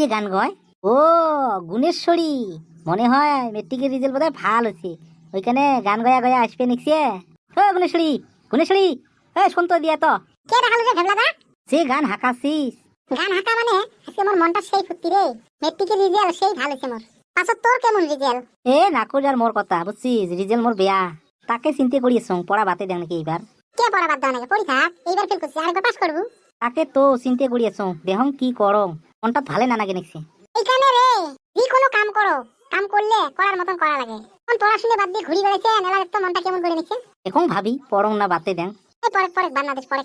রে গান গয়। ও গুণেশ্বরী। মনে হয় মেট্রিকের রেজাল্ট বোধহয় ভালো হয়েছে ওইখানে গান গয়া গয়া আসবে নিকছে ও গুণেশ্বরী গুণেশ্বরী এ শুন তো দিয়া তো। কে দেখাল রে ভেবলাদা সে গান হাঁকাছিস। গান হাঁকা মানে? আজকে মোর মনটা সেই ফুর্তি রে। মেট্রিকের রিজাল্ট সেই ভালো হয়েছে মোর। পাছত তোর কেমন রিজাল্ট এ না করি আর মোর কথা বুঝছিস? রেজাল্ট মোর বেয়া। তাকে চিন্তা করিয়েছ পড়া বাতে দেন নাকি এইবার। কে পড়া বাদ দাও নাকি? পরীক্ষা এইবার ফেল করছি আরেকবার পাস করব। তাকে তো চিন্তা করিয়েছ দেহং কি করং। মনটা ভালো না নাকি নিকছে এইখানে রে যে কোনো কাম করো। কাম করলে করার মতন করা লাগে। কোন পড়াশুনে বাদ দিয়ে ঘুরি বেড়াইছে নেলা তো মনটা কেমন করে নিচ্ছে এখন ভাবি পড়ং না বাতে দেন। এই পরে পরে বাংলাদেশ পরে